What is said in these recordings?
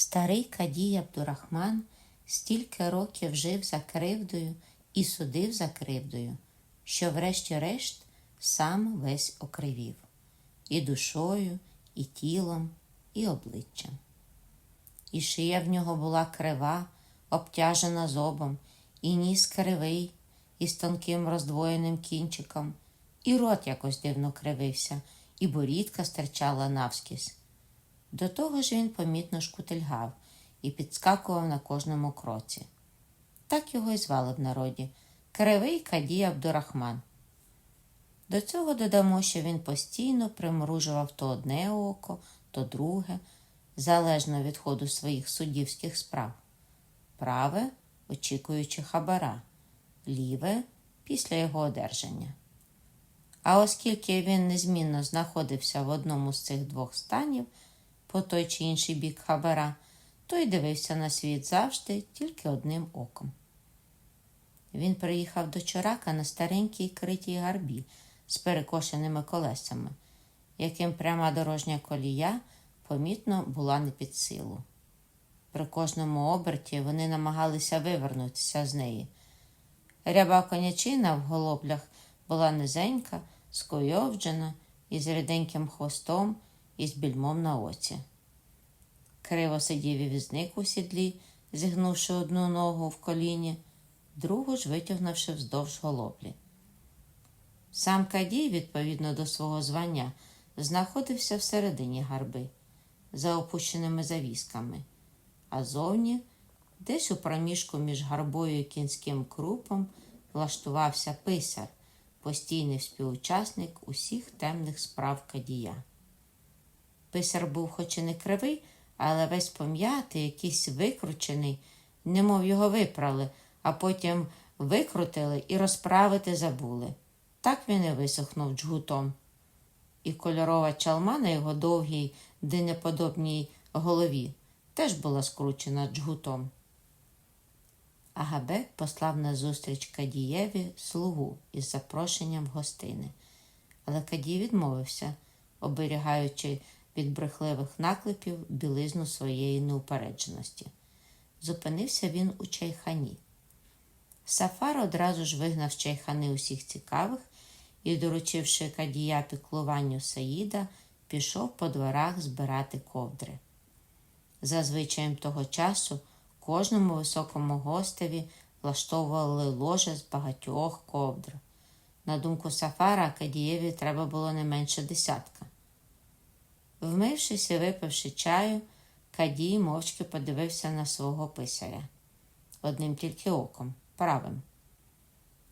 Старий Кадій Абдурахман стільки років жив за кривдою і судив за кривдою, що врешті-решт сам весь окривів і душою, і тілом, і обличчям. І шия в нього була крива, обтяжена зобом, і ніс кривий, із тонким роздвоєним кінчиком, і рот якось дивно кривився, і борідка стирчала навскіз. До того ж він помітно шкутильгав і підскакував на кожному кроці. Так його й звали в народі Кривий Кадій Абдурахман. До цього додамо, що він постійно примружував то одне око, то друге, залежно від ходу своїх суддівських справ. Праве, очікуючи хабара, ліве після його одержання. А оскільки він незмінно знаходився в одному з цих двох станів, по той чи інший бік хабара, то й дивився на світ завжди тільки одним оком. Він приїхав до Чорака на старенькій критій гарбі з перекошеними колесами, яким пряма дорожня колія помітно була не під силу. При кожному оберті вони намагалися вивернутися з неї. Ряба конячина в голоблях була низенька, скойовджена, із ріденьким хвостом і з більмом на оці. Криво сидів і візник у сідлі, зігнувши одну ногу в коліні, другу ж витягнувши вздовж голоблі. Сам Кадій, відповідно до свого звання, знаходився всередині гарби, за опущеними завісками, а зовні, десь у проміжку між гарбою і кінським крупом, влаштувався писар, постійний співучасник усіх темних справ Кадія. Писар був хоч і не кривий, але весь пом'ятий, якийсь викручений, немов його випрали, а потім викрутили і розправити забули. Так він і висохнув джгутом. І кольорова чалма на його довгій, динеподобній голові теж була скручена джгутом. Агабек послав на зустріч Кадієві слугу із запрошенням гостини, але Кадій відмовився, оберігаючи від брехливих наклепів білизну своєї неупередженості. Зупинився він у чайхані. Сафар одразу ж вигнав з чайхани усіх цікавих і, доручивши кадія піклуванню Саїда, пішов по дворах збирати ковдри. За звичаєм того часу кожному високому гостеві влаштовували ложе з багатьох ковдр. На думку Сафара, Кадієві треба було не менше десятка. Вмившись і випивши чаю, Кадій мовчки подивився на свого писаря одним тільки оком, правим.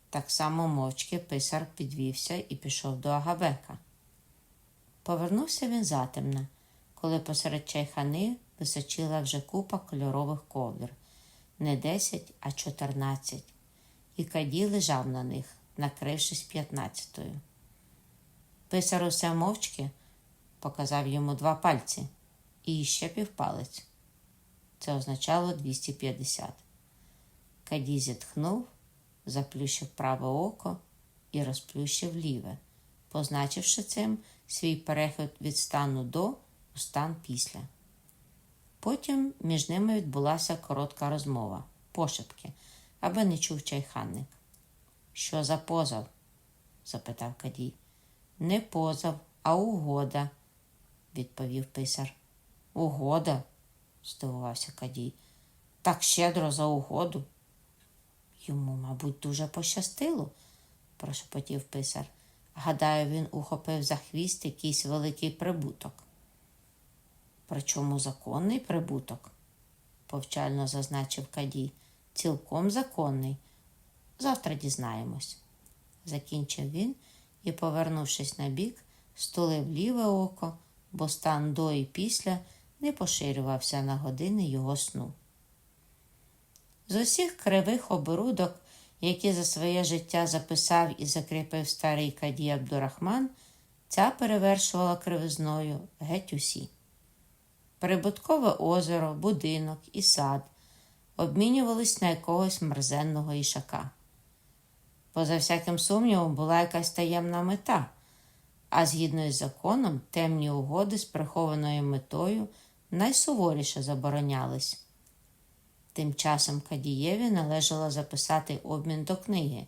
Так само мовчки писар підвівся і пішов до Агабека. Повернувся він затемно, коли посеред чайхани височила вже купа кольорових ковдр не десять, а чотирнадцять, і Кадій лежав на них, накрившись п'ятнадцятою. Писар усе мовчки показав йому два пальці і ще півпалець. Це означало 250. Кадій зітхнув, заплющив праве око і розплющив ліве, позначивши цим свій перехід від стану до у стан після. Потім між ними відбулася коротка розмова, пошепки, аби не чув чайханник. Що за позов? запитав Кадій. Не позов, а угода, відповів писар. Угода? здивувався Кадій. Так щедро за угоду. Йому, мабуть, дуже пощастило, прошепотів писар. Гадаю, він ухопив за хвіст якийсь великий прибуток. Причому законний прибуток, повчально зазначив Кадій. Цілком законний. Завтра дізнаємось. Закінчив він і, повернувшись на бік, стулив ліве око, бо стан до і після не поширювався на години його сну. З усіх кривих оборудок, які за своє життя записав і закріпив старий Кадій Абдурахман, ця перевершувала кривизною геть усі. Прибуткове озеро, будинок і сад обмінювались на якогось мерзенного ішака. Поза всяким сумнівом, була якась таємна мета, а згідно із законом, темні угоди з прихованою метою найсуворіше заборонялись. Тим часом Кадієві належало записати обмін до книги,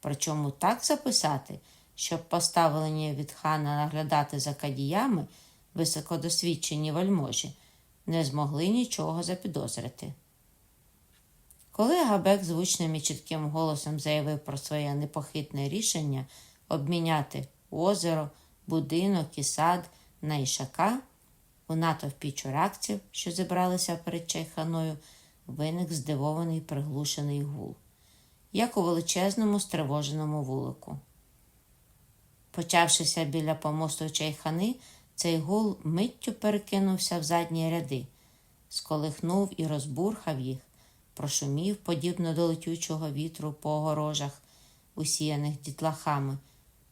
причому так записати, щоб поставлені від хана наглядати за кадіями високодосвідчені вельможі не змогли нічого запідозрити. Коли Габек звучним і чітким голосом заявив про своє непохитне рішення обміняти озеро, будинок і сад на ішака, у натовпі чуракців, що зібралися перед чайханою, виник здивований приглушений гул, як у величезному стривоженому вулику. Почавшися біля помосту чайхани, цей гул миттю перекинувся в задні ряди, сколихнув і розбурхав їх, прошумів, подібно до летючого вітру по огорожах, усіяних дітлахами,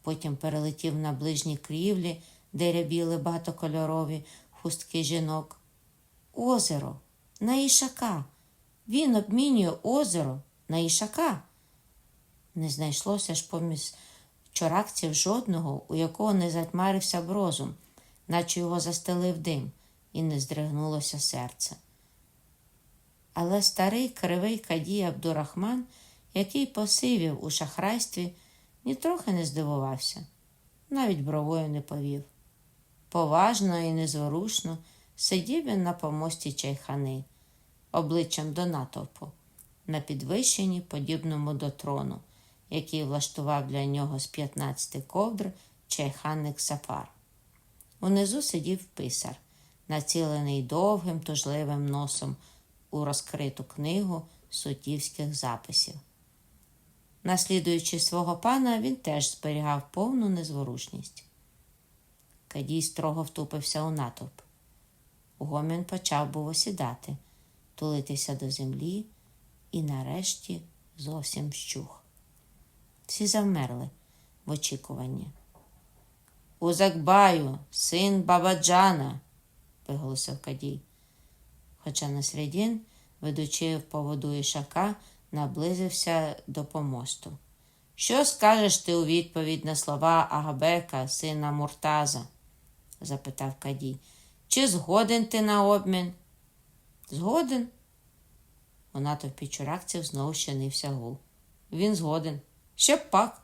потім перелетів на ближні крівлі, де рябіли багатокольорові хустки жінок. Озеро на ішака. Він обмінює озеро на ішака. Не знайшлося ж поміж чоракців жодного, у якого не затьмарився б розум, наче його застелив дим, і не здригнулося серце. Але старий кривий кадій Абдурахман, який посивів у шахрайстві, нітрохи не здивувався, навіть бровою не повів. Поважно і незворушно сидів він на помості чайхани, обличчям до натовпу, на підвищенні, подібному до трону, який влаштував для нього з 15 ковдр чайханник Сафар. Унизу сидів писар, націлений довгим тужливим носом у розкриту книгу суддівських записів. Наслідуючи свого пана, він теж зберігав повну незворушність. Кадій строго втупився у натовп. Гомін почав був осідати, тулитися до землі і нарешті зовсім щух. Всі завмерли в очікуванні. Узакбаю, син Бабаджана, виголосив Кадій. Хоча Насредін, ведучи в поводу ішака, наблизився до помосту. Що скажеш ти у відповідь на слова Агабека, сина Муртаза? запитав Кадій. Чи згоден ти на обмін? Згоден? У натовпі чуракців знову щинився гул. Він згоден. Ще б пак.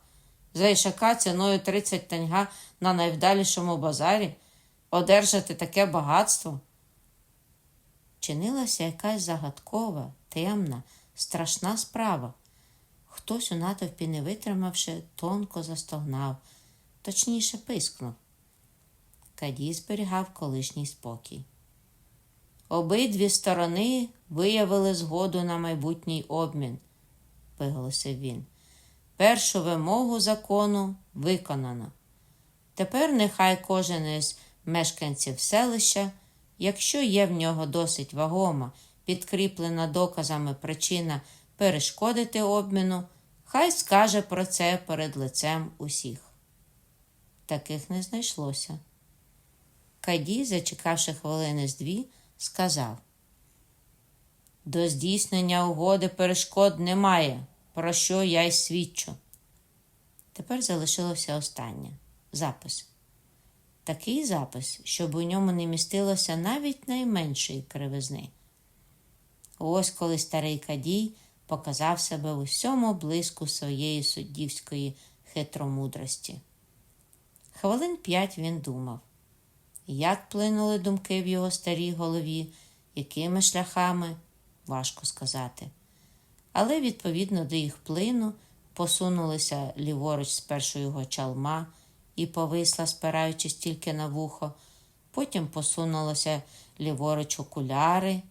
За ішака ціною 30 таньга на найвдалішому базарі одержати таке багатство. Чинилася якась загадкова, темна, страшна справа. Хтось у натовпі, не витримавши, тонко застогнав, точніше пискнув. Кадій зберігав колишній спокій. Обидві сторони виявили згоду на майбутній обмін, виголосив він. Першу вимогу закону виконано. Тепер нехай кожен із мешканців селища, якщо є в нього досить вагома, підкріплена доказами причина перешкодити обміну, хай скаже про це перед лицем усіх. Таких не знайшлося. Кадій, зачекавши хвилини з дві, сказав: До здійснення угоди перешкод немає, про що я й свідчу. Тепер залишилося останнє запис. Такий запис, щоб у ньому не містилося навіть найменшої кривизни. Ось коли старий Кадій показав себе у всьому блиску своєї суддівської хитромудрості. Хвилин п'ять він думав. Як плинули думки в його старій голові, якими шляхами, важко сказати. Але відповідно до їх плину посунулися ліворуч спершу його чалма і повисла, спираючись тільки на вухо, потім посунулося ліворуч окуляри,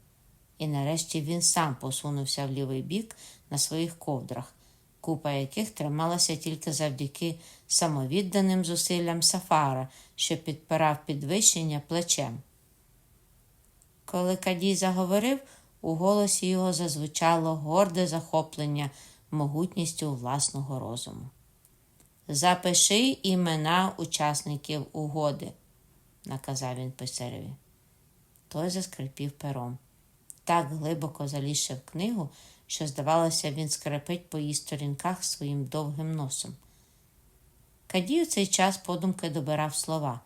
і нарешті він сам посунувся в лівий бік на своїх ковдрах, купа яких трималася тільки завдяки самовідданим зусиллям Сафара, що підпирав підвищення плечем. Коли Кадій заговорив, у голосі його зазвучало горде захоплення могутністю власного розуму. Запиши імена учасників угоди, наказав він писареві. Той заскрипів пером. Так глибоко залізши в книгу, що, здавалося, він скрипить по її сторінках своїм довгим носом. Кадій у цей час подумки добирав слова,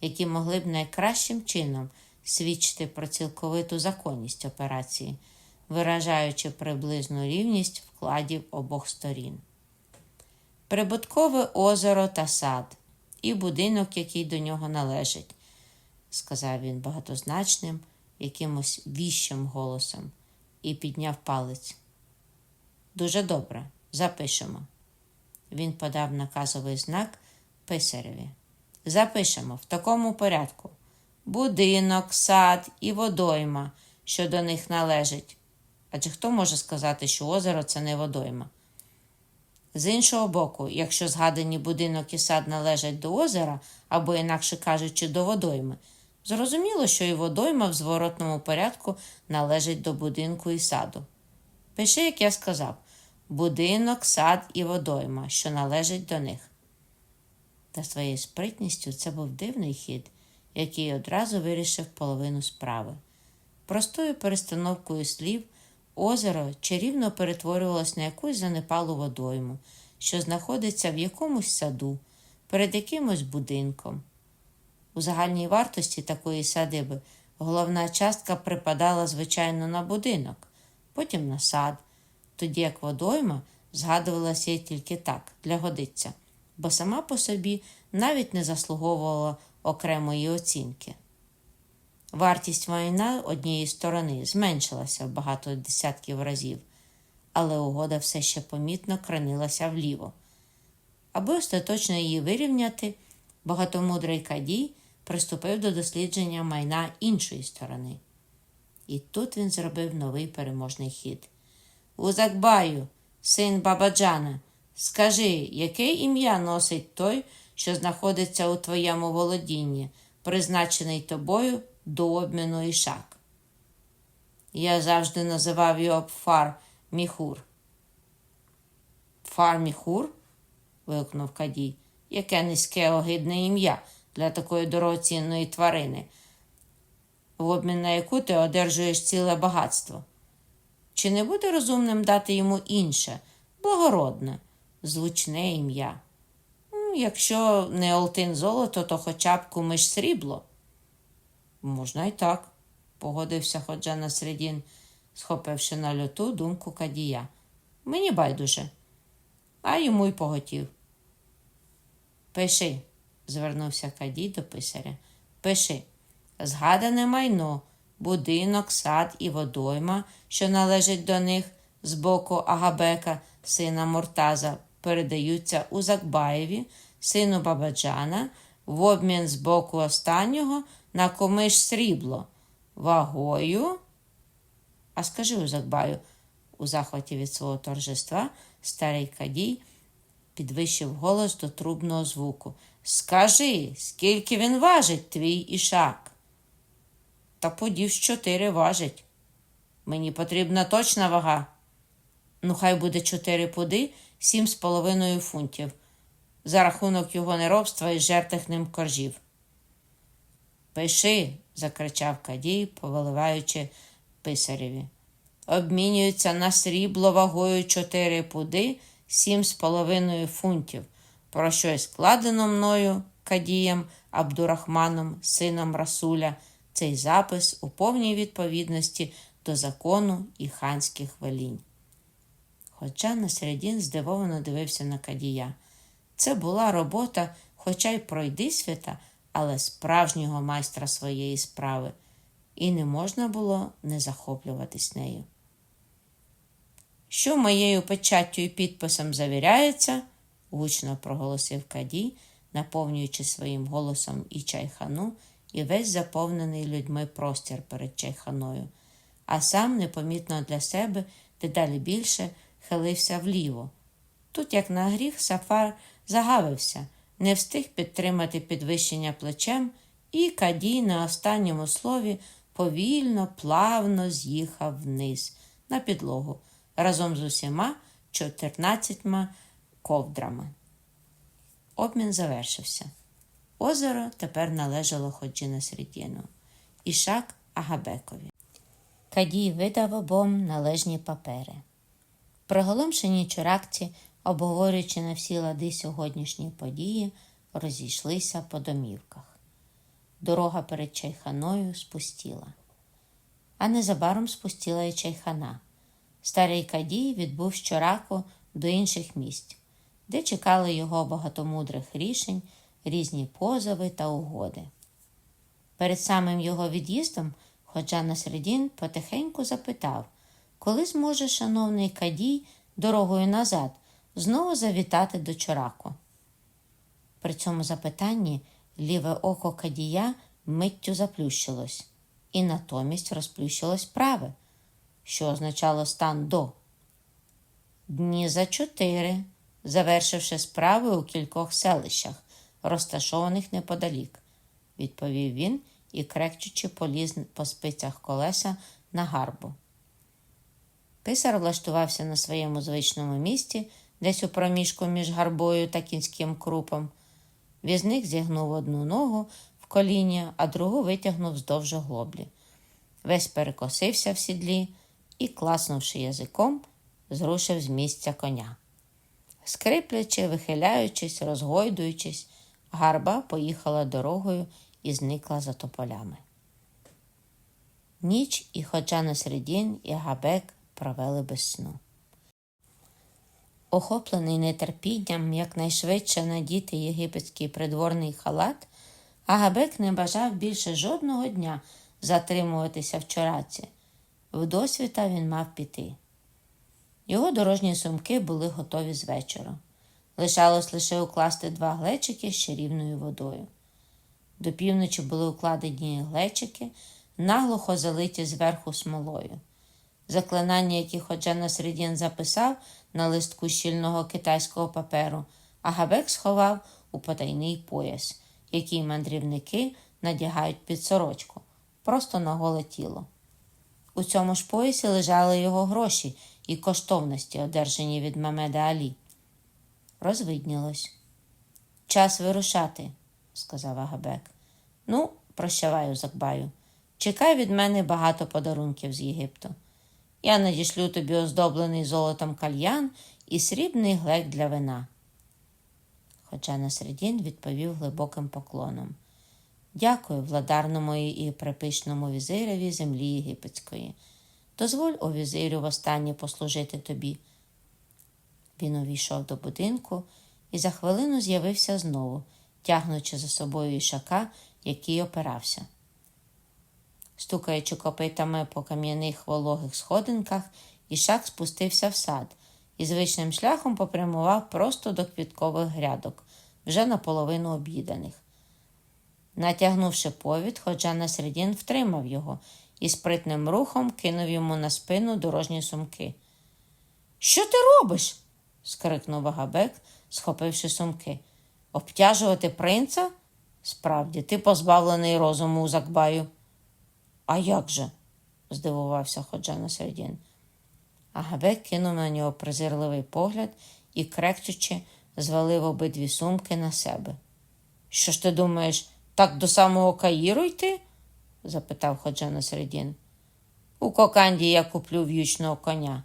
які могли б найкращим чином свідчити про цілковиту законність операції, виражаючи приблизну рівність вкладів обох сторін. Прибуткове озеро та сад, і будинок, який до нього належить, сказав він багатозначним, якимось віщим голосом, і підняв палець. Дуже добре, запишемо. Він подав наказовий знак писареві. Запишемо в такому порядку будинок, сад і водойма, що до них належить. Адже хто може сказати, що озеро це не водойма? З іншого боку, якщо згадані будинок і сад належать до озера, або, інакше кажучи, до водойми, зрозуміло, що і водойма в зворотному порядку належить до будинку і саду. Пиши, як я сказав, будинок, сад і водойма, що належать до них. Та своєю спритністю це був дивний хід, який одразу вирішив половину справи. Простою перестановкою слів озеро чарівно перетворювалось на якусь занепалу водойму, що знаходиться в якомусь саду, перед якимось будинком. У загальній вартості такої садиби головна частка припадала, звичайно, на будинок, потім на сад, тоді як водойма згадувалася тільки так, для годиться, бо сама по собі навіть не заслуговувала окремої оцінки. Вартість майна однієї сторони зменшилася багато десятків разів, але угода все ще помітно кренилася вліво. Аби остаточно її вирівняти, багатомудрий кадій приступив до дослідження майна іншої сторони. І тут він зробив новий переможний хід. Узакбаю, син Бабаджана, скажи, яке ім'я носить той, що знаходиться у твоєму володінні, призначений тобою до обміну ішак. Я завжди називав його Фар Міхур. Фар Міхур? вигукнув Кадій. Яке низьке огидне ім'я для такої дорогоцінної тварини, в обмін на яку ти одержуєш ціле багатство. Чи не буде розумним дати йому інше, благородне, звучне ім'я? Ну, Якщо не олтин золото, то хоча б кумиш срібло. Можна й так, погодився ходжа на середін, схопивши на льоту думку кадія. Мені байдуже, а йому й поготів. Пиши, звернувся кадій до писаря. Пиши, згадане майно, будинок, сад і водойма, що належить до них з боку Агабека, сина Муртаза, передаються Узакбаєві, сину Бабаджана, в обмін з боку останнього на комиш срібло, вагою. А скажи Узакбаю, у захваті від свого торжества, старий кадій підвищив голос до трубного звуку. Скажи, скільки він важить, твій ішак? Та подів чотири важить. Мені потрібна точна вага. Ну, хай буде чотири пуди, сім з половиною фунтів, за рахунок його неробства і жертих ним коржів. Пиши, закричав Кадій, повиливаючи писареві. Обмінюються на срібло вагою чотири пуди, сім з половиною фунтів, про що й складено мною Кадієм Абдурахманом, сином Расуля, цей запис у повній відповідності до закону і ханських велінь. Хоча Насередін здивовано дивився на Кадія. Це була робота, хоча й пройди свята, але справжнього майстра своєї справи, і не можна було не захоплюватись нею. Що моєю печаттю і підписом завіряється, гучно проголосив Кадій, наповнюючи своїм голосом і чайхану, і весь заповнений людьми простір перед чайханою, а сам непомітно для себе дедалі більше хилився вліво. Тут, як на гріх, Сафар загавився, не встиг підтримати підвищення плечем, і Кадій на останньому слові повільно, плавно з'їхав вниз на підлогу разом з усіма чотирнадцятьма ковдрами. Обмін завершився. Озеро тепер належало Ходжіна Середіну, Ішак Агабекові. Кадій видав обом належні папери. Приголомшені чуракці, обговорюючи на всі лади сьогоднішні події, розійшлися по домівках. дорога перед чайханою спустіла. А незабаром спустіла і чайхана. Старий Кадій відбув щораку до інших місць, де чекали його багатомудрих рішень, різні позови та угоди. Перед самим його від'їздом Ходжа Насредін потихеньку запитав, коли зможе шановний Кадій дорогою назад знову завітати до Чораку. При цьому запитанні ліве око Кадія миттю заплющилось, і натомість розплющилось праве, що означало стан до. Дні за чотири, завершивши справи у кількох селищах, розташованих неподалік, відповів він і, крекчучи, поліз по спицях колеса на гарбу. Писар влаштувався на своєму звичному місці, десь у проміжку між гарбою та кінським крупом. Візник зігнув одну ногу в коліні, а другу витягнув вздовж глоблі. Весь перекосився в сідлі і, класнувши язиком, зрушив з місця коня. Скриплячи, вихиляючись, розгойдуючись, гарба поїхала дорогою і зникла за тополями. Ніч і Ходжа Насредін, і Габек провели без сну. Охоплений нетерпінням якнайшвидше надіти єгипетський придворний халат, Агабек не бажав більше жодного дня затримуватися в чораці. В досвіта він мав піти. Його дорожні сумки були готові з вечора. Лишалось лише укласти два глечики з чарівною водою. До півночі були укладені глечики, наглухо залиті зверху смолою. Заклинання, які Ходжа Насредін записав на листку щільного китайського паперу, а Габек сховав у потайний пояс, який мандрівники надягають під сорочку, просто на голе тіло. У цьому ж поясі лежали його гроші і коштовності, одержані від Мамеда Алі. Розвиднілось. Час вирушати, сказав Агабек. Ну, прощавай, Узакбаю. Чекай від мене багато подарунків з Єгипту. Я надішлю тобі оздоблений золотом кальян і срібний глек для вина. Хоча Насредін відповів глибоким поклоном. Дякую владарному і припишному візиреві землі єгипетської. Дозволь, о візирю, востаннє послужити тобі. Він увійшов до будинку і за хвилину з'явився знову, тягнучи за собою ішака, який опирався. Стукаючи копитами по кам'яних вологих сходинках, ішак спустився в сад і звичним шляхом попрямував просто до квіткових грядок, вже наполовину об'їданих. Натягнувши повід, Ходжа Насредін втримав його і спритним рухом кинув йому на спину дорожні сумки. Що ти робиш? скрикнув Агабек, схопивши сумки. Обтяжувати принца? Справді, ти позбавлений розуму у Закбаю. А як же? здивувався Ходжа Насредін. Агабек кинув на нього презирливий погляд і, крекчучи, звалив обидві сумки на себе. Що ж ти думаєш, так до самого Каїру йти? Запитав Ходжа Насредін. У Коканді я куплю в'ючного коня,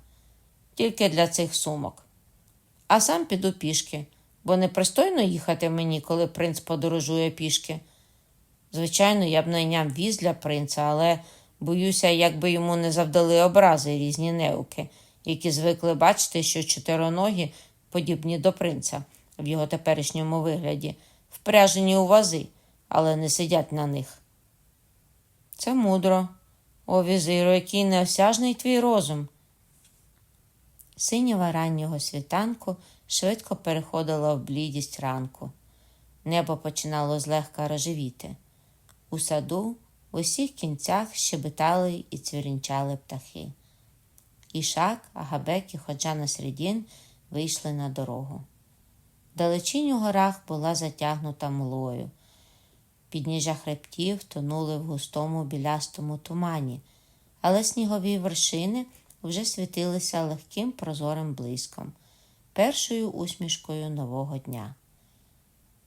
тільки для цих сумок. А сам піду пішки, бо непристойно їхати мені, коли принц подорожує пішки. Звичайно, я б найняв віз для принца, але боюся, якби йому не завдали образи різні неуки, які звикли бачити, що чотироногі, подібні до принца в його теперішньому вигляді, впряжені у вази, але не сидять на них. Це мудро, о візиру, який неосяжний твій розум. Синіва раннього світанку швидко переходила в блідість ранку. Небо починало злегка рожевіти. У саду в усіх кінцях щебетали і цвірінчали птахи. Ішак, Агабек і Ходжа Насредін вийшли на дорогу. Далечінь у горах була затягнута млою. Підніжжя хребтів тонули в густому білястому тумані, але снігові вершини вже світилися легким прозорим блиском, першою усмішкою нового дня.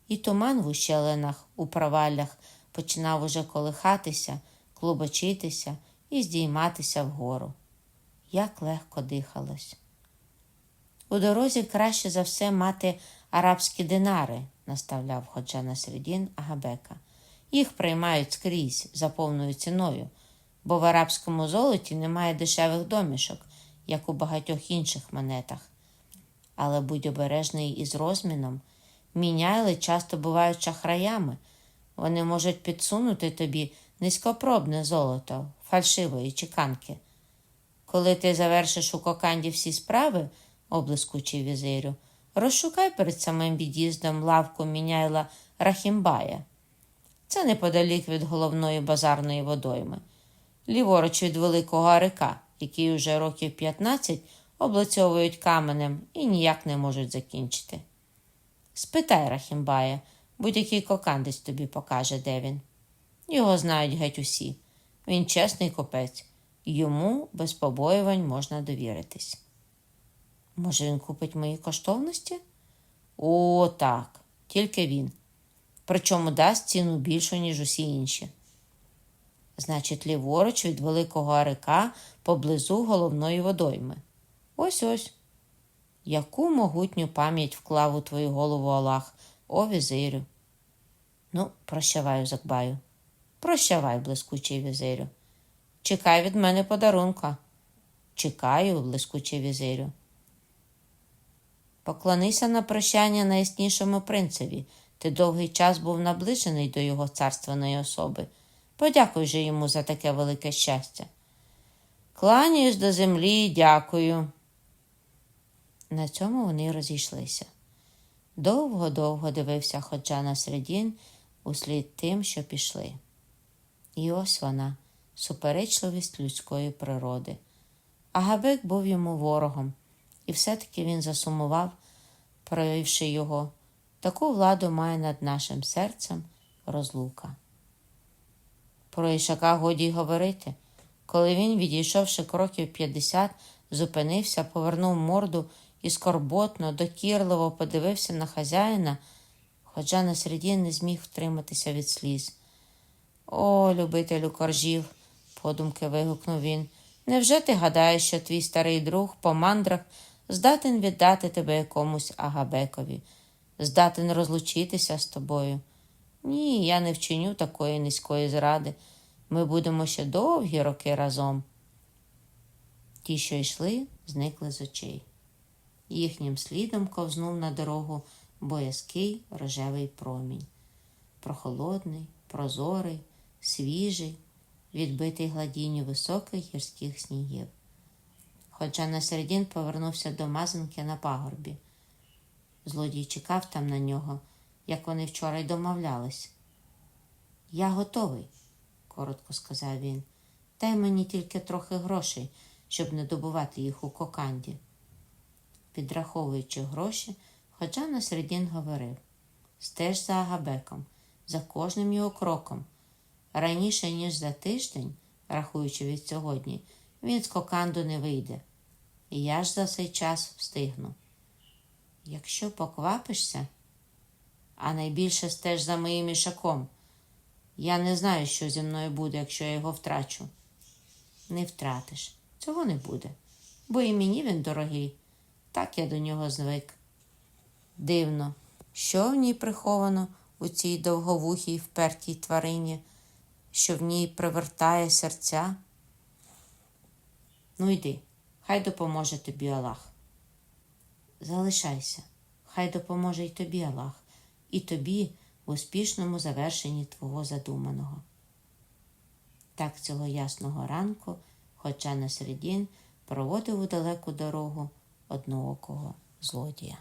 І туман в ущелинах, у проваллях починав уже колихатися, клубочитися і здійматися вгору. Як легко дихалось. У дорозі краще за все мати арабські динари, наставляв Ходжа Насредін Агабека. Їх приймають скрізь за повною ціною, бо в арабському золоті немає дешевих домішок, як у багатьох інших монетах. Але будь обережний із розміном. Міняйли часто бувають шахраями. Вони можуть підсунути тобі низькопробне золото, фальшивої чеканки. Коли ти завершиш у коканді всі справи, облискучий візирю, розшукай перед самим від'їздом лавку міняйла Рахімбая. Це неподалік від головної базарної водойми, ліворуч від великого арика, який уже років 15 облицьовують каменем і ніяк не можуть закінчити. Спитай Рахімбая, будь-який кокандець тобі покаже, де він. Його знають геть усі. Він чесний копець, йому без побоювань можна довіритись. Може, він купить мої коштовності? О, так, тільки він. Причому дасть ціну більшу, ніж усі інші. Значить, ліворуч від великого арика поблизу головної водойми. Ось ось. Яку могутню пам'ять вклав у твою голову Аллах, о візирю. Ну, прощаваю, Закбаю. Прощавай, блискучий візирю. Чекай від мене подарунка. Чекаю, блискучий візирю. Поклонися на прощання найяснішому принцеві. Ти довгий час був наближений до його царственної особи. Подякуй же йому за таке велике щастя. Кланяюсь до землі, і дякую. На цьому вони розійшлися. Довго-довго дивився ходжа на середін услід тим, що пішли. І ось вона, суперечливість людської природи. Агабек був йому ворогом, і все-таки він засумував, провівши його. Таку владу має над нашим серцем розлука. Про Ішака годі й говорити. Коли він, відійшовши кроків 50, зупинився, повернув морду і скорботно, докірливо подивився на хазяїна, хоча на середі не зміг втриматися від сліз. О, любителю коржів, подумки вигукнув він. Невже ти гадаєш, що твій старий друг по мандрах здатен віддати тебе якомусь агабекові, здатен розлучитися з тобою? Ні, я не вчиню такої низької зради. Ми будемо ще довгі роки разом. Ті, що йшли, зникли з очей. Їхнім слідом ковзнув на дорогу боязкий рожевий промінь. Прохолодний, прозорий, свіжий, відбитий гладінню високих гірських снігів. Хоча на середін повернувся до мазанки на пагорбі. Злодій чекав там на нього, як вони вчора й домовлялись. Я готовий, коротко сказав він. Дай мені тільки трохи грошей, щоб не добувати їх у коканді. Підраховуючи гроші, хоча на середін говорив стеж за Агабеком, за кожним його кроком. Раніше, ніж за тиждень, рахуючи від сьогодні, він з коканду не вийде. І я ж за цей час встигну. Якщо поквапишся, а найбільше стеж за моїм ішаком. Я не знаю, що зі мною буде, якщо я його втрачу. Не втратиш. Цього не буде, бо і мені він дорогий. Так я до нього звик. Дивно, що в ній приховано у цій довговухій впертій тварині, що в ній привертає серця. Ну йди, хай допоможе тобі Аллах. Залишайся, хай допоможе й тобі Аллах, і тобі в успішному завершенні твого задуманого. Так цього ясного ранку, хоча на середін проводив у далеку дорогу одноокого злодія.